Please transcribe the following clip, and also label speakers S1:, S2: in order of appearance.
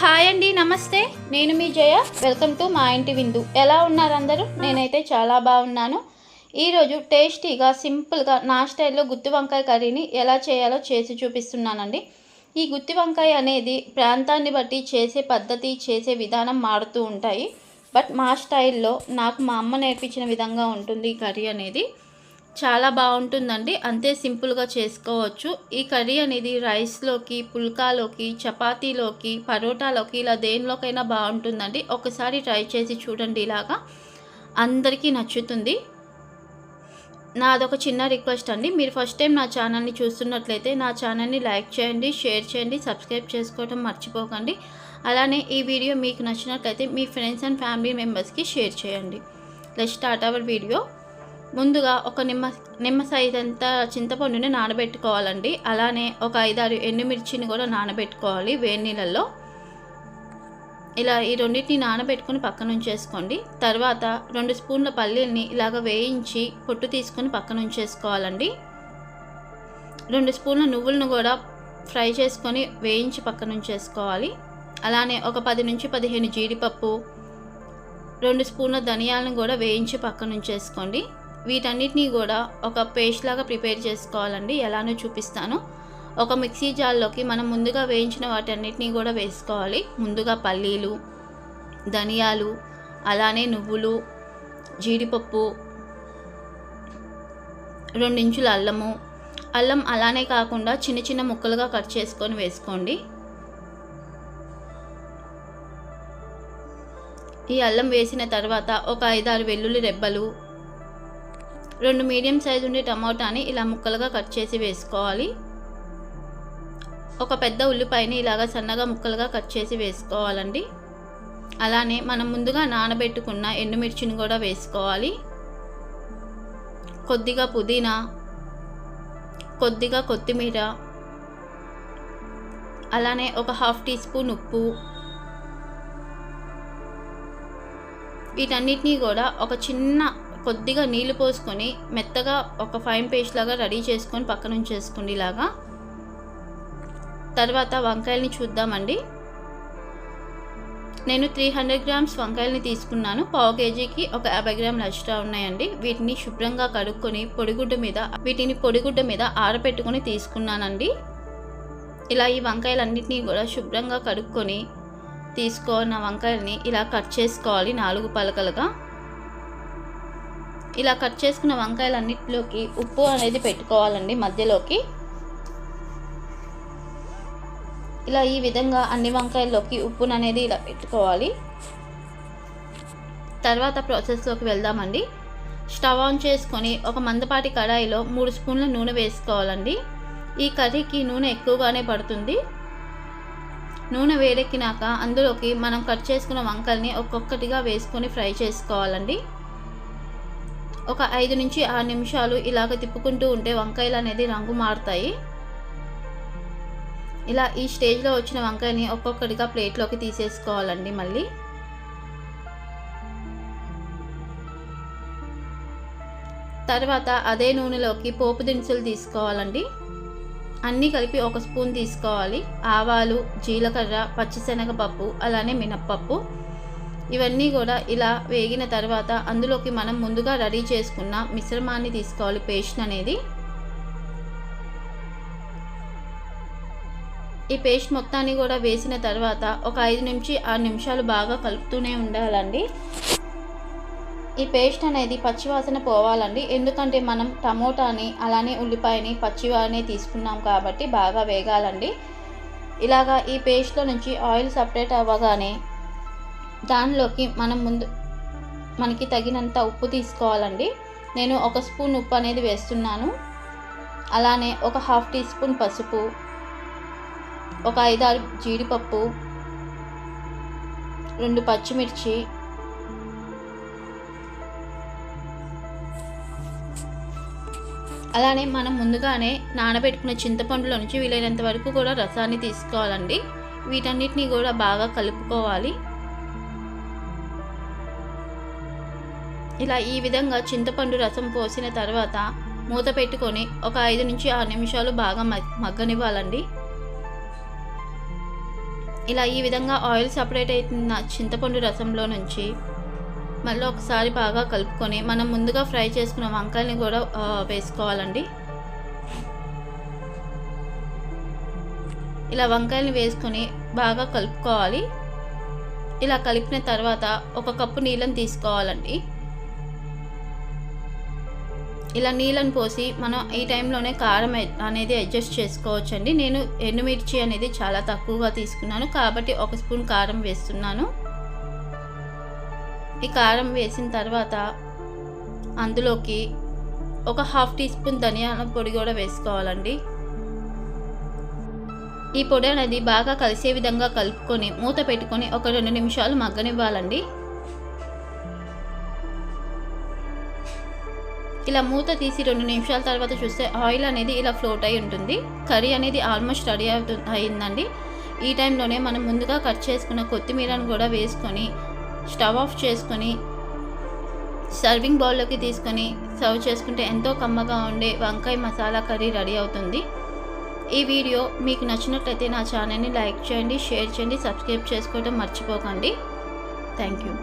S1: Hi అండి నమస్తే. నేను మీ జయ. వెల్కమ్ టు మా ఇంటి విందు. ఎలా ఉన్నారు అందరూ? నేనైతే చాలా బాగున్నాను. ఈరోజు టేస్టీగా సింపుల్గా నా స్టైల్లో గుత్తి వంకాయ కర్రీని ఎలా చేయాలో చేసి చూపిస్తున్నానండి. ఈ గుత్తి వంకాయ అనేది ప్రాంతాన్ని బట్టి చేసే పద్ధతి చేసే విధానం మారుతూ ఉంటాయి. బట్ మా స్టైల్లో నాకు మా అమ్మ నేర్పించిన విధంగా ఉంటుంది ఈ కర్రీ అనేది. చాలా బాగుంటుందండి. అంతే సింపుల్గా చేసుకోవచ్చు. ఈ కర్రీ అనేది రైస్లోకి పుల్కాలోకి చపాతీలోకి పరోటాలోకి ఇలా దేనిలోకైనా బాగుంటుందండి. ఒకసారి ట్రై చేసి చూడండి ఇలాగా. అందరికీ నచ్చుతుంది. నాదొక చిన్న రిక్వెస్ట్ అండి. మీరు ఫస్ట్ టైం నా ఛానల్ని చూస్తున్నట్లయితే నా ఛానల్ని లైక్ చేయండి షేర్ చేయండి సబ్స్క్రైబ్ చేసుకోవడం మర్చిపోకండి. అలానే ఈ వీడియో మీకు నచ్చినట్లయితే మీ ఫ్రెండ్స్ అండ్ ఫ్యామిలీ మెంబర్స్కి షేర్ చేయండి. Let start our video. ముందుగా ఒక నిమ్మ నిమ్మ సైజ్ అంతా చింతపండుని నానబెట్టుకోవాలండి. అలానే ఒక ఐదారు ఎండుమిర్చిని కూడా నానబెట్టుకోవాలి వేడి నీళ్ళల్లో. ఇలా ఈ రెండింటిని నానబెట్టుకుని పక్కన ఉంచేసుకోండి తర్వాత రెండు స్పూన్ల పల్లీల్ని ఇలాగ వేయించి పొట్టు తీసుకొని పక్కన ఉంచేసుకోవాలండి రెండు స్పూన్ల నువ్వులను కూడా ఫ్రై చేసుకొని వేయించి పక్కన ఉంచేసుకోవాలి అలానే ఒక పది నుంచి పదిహేను జీడిపప్పు రెండు స్పూన్ల ధనియాలను కూడా వేయించి పక్కన ఉంచేసుకోండి వీటన్నిటినీ కూడా ఒక పేస్ట్ లాగా ప్రిపేర్ చేసుకోవాలండి. ఎలానో చూపిస్తాను. ఒక మిక్సీ జార్లోకి మనం ముందుగా వేయించిన వాటన్నిటినీ కూడా వేసుకోవాలి. ముందుగా పల్లీలు ధనియాలు అలానే నువ్వులు జీడిపప్పు రెండించుల అల్లము. అల్లం అలానే కాకుండా చిన్న చిన్న ముక్కలుగా కట్ చేసుకొని వేసుకోండి. ఈ అల్లం వేసిన తర్వాత ఒక ఐదారు వెల్లుల్లి రెబ్బలు రెండు మీడియం సైజు ఉండే టమాటాని ఇలా ముక్కలుగా కట్ చేసి వేసుకోవాలి. ఒక పెద్ద ఉల్లిపాయని ఇలాగ సన్నగా ముక్కలుగా కట్ చేసి వేసుకోవాలండి. అలానే మనం ముందుగా నానబెట్టుకున్న ఎండుమిర్చిని కూడా వేసుకోవాలి. కొద్దిగా పుదీనా కొద్దిగా కొత్తిమీర అలానే ఒక హాఫ్ టీ స్పూన్ ఉప్పు. వీటన్నిటినీ కూడా ఒక చిన్న కొద్దిగా నీళ్ళు పోసుకొని మెత్తగా ఒక ఫైన్ పేస్ట్ లాగా రెడీ చేసుకొని పక్కన ఉంచేసుకోండి ఇలాగా. తర్వాత వంకాయల్ని చూద్దామండి. నేను త్రీ హండ్రెడ్ గ్రామ్స్ వంకాయల్ని తీసుకున్నాను. పావు కేజీకి ఒక యాభై గ్రాములు ఎక్స్ట్రా ఉన్నాయండి. వీటిని శుభ్రంగా కడుక్కొని పొడిగుడ్డ మీద వీటిని పొడిగుడ్డ మీద ఆరబెట్టుకొని తీసుకున్నానండి. ఇలా ఈ వంకాయలన్నింటినీ కూడా శుభ్రంగా కడుక్కొని తీసుకున్న వంకాయల్ని ఇలా కట్ చేసుకోవాలి నాలుగు పలకలుగా. ఇలా కట్ చేసుకున్న వంకాయలన్నిటిలోకి ఉప్పు అనేది పెట్టుకోవాలండి మధ్యలోకి. ఇలా ఈ విధంగా అన్ని వంకాయల్లోకి ఉప్పును అనేది ఇలా పెట్టుకోవాలి. తర్వాత ప్రాసెస్లోకి వెళ్దామండి. స్టవ్ ఆన్ చేసుకొని ఒక మందపాటి కడాయిలో మూడు స్పూన్ల నూనె వేసుకోవాలండి. ఈ కర్రీకి నూనె ఎక్కువగానే పడుతుంది. నూనె వేడెక్కినాక అందులోకి మనం కట్ చేసుకున్న వంకల్ని ఒక్కొక్కటిగా వేసుకొని ఫ్రై చేసుకోవాలండి. ఒక ఐదు నుంచి ఆరు నిమిషాలు ఇలాగ తిప్పుకుంటూ ఉంటే వంకాయలు అనేది రంగు మారుతాయి. ఇలా ఈ స్టేజ్లో వచ్చిన వంకాయని ఒక్కొక్కటిగా ప్లేట్లోకి తీసేసుకోవాలండి మళ్ళీ. తర్వాత అదే నూనెలోకి పోపు దినుసులు తీసుకోవాలండి. అన్నీ కలిపి ఒక స్పూన్ తీసుకోవాలి. ఆవాలు జీలకర్ర పచ్చిశనగపప్పు అలానే మినప్పప్పు. ఇవన్నీ కూడా ఇలా వేగిన తర్వాత అందులోకి మనం ముందుగా రెడీ చేసుకున్న మిశ్రమాన్ని తీసుకోవాలి. పేస్ట్ అనేది ఈ పేస్ట్ మొత్తాన్ని కూడా వేసిన తర్వాత ఒక ఐదు నుంచి ఆరు నిమిషాలు బాగా కలుపుతూనే ఉండాలండి. ఈ పేస్ట్ అనేది పచ్చివాసన పోవాలండి. ఎందుకంటే మనం టమోటాని అలానే ఉల్లిపాయని పచ్చివానే తీసుకున్నాం కాబట్టి బాగా వేగాలండి. ఇలాగా ఈ పేస్ట్లో నుంచి ఆయిల్ సపరేట్ అవ్వగానే దానిలోకి మనం ముందు మనకి తగినంత ఉప్పు తీసుకోవాలండి. నేను ఒక స్పూన్ ఉప్పు అనేది వేస్తున్నాను. అలానే ఒక హాఫ్ టీ స్పూన్ పసుపు ఒక ఐదారు జీడిపప్పు రెండు పచ్చిమిర్చి అలానే మనం ముందుగానే నానబెట్టుకున్న చింతపండులో నుంచి వీలైనంత వరకు కూడా రసాన్ని తీసుకోవాలండి. వీటన్నిటిని కూడా బాగా కలుపుకోవాలి. ఇలా ఈ విధంగా చింతపండు రసం పోసిన తర్వాత మూత పెట్టుకొని ఒక ఐదు నుంచి ఆరు నిమిషాలు బాగా మగ్గనివ్వాలండి. ఇలా ఈ విధంగా ఆయిల్ సపరేట్ అవుతున్న చింతపండు రసంలో నుంచి మళ్ళీ ఒకసారి బాగా కలుపుకొని మనం ముందుగా ఫ్రై చేసుకున్న వంకాయని కూడా వేసుకోవాలండి. ఇలా వంకాయని వేసుకొని బాగా కలుపుకోవాలి. ఇలా కలిపిన తర్వాత ఒక కప్పు నీళ్ళని తీసుకోవాలండి. ఇలా నీళ్ళని పోసి మనం ఈ టైంలోనే కారం అనేది అడ్జస్ట్ చేసుకోవచ్చండి. నేను ఎండుమిర్చి అనేది చాలా తక్కువగా తీసుకున్నాను. కాబట్టి ఒక స్పూన్ కారం వేస్తున్నాను. ఈ కారం వేసిన తర్వాత అందులోకి ఒక హాఫ్ టీ స్పూన్ ధనియాల పొడి కూడా వేసుకోవాలండి. ఈ పొడి అనేది బాగా కలిసే విధంగా కలుపుకొని మూత పెట్టుకొని ఒక రెండు నిమిషాలు మగ్గనివ్వాలండి. ఇలా మూత తీసి రెండు నిమిషాల తర్వాత చూస్తే ఆయిల్ అనేది ఇలా ఫ్లోట్ అయి ఉంటుంది. కర్రీ అనేది ఆల్మోస్ట్ రెడీ అవుతు అయిందండి. ఈ టైంలోనే మనం ముందుగా కట్ చేసుకున్న కొత్తిమీరను కూడా వేసుకొని స్టవ్ ఆఫ్ చేసుకొని సర్వింగ్ బౌల్లోకి తీసుకొని సర్వ్ చేసుకుంటే ఎంతో కమ్మగా ఉండే వంకాయ మసాలా కర్రీ రెడీ అవుతుంది. ఈ వీడియో మీకు నచ్చినట్లయితే నా ఛానల్ని లైక్ చేయండి షేర్ చేయండి సబ్స్క్రైబ్ చేసుకోవడం మర్చిపోకండి. Thank you.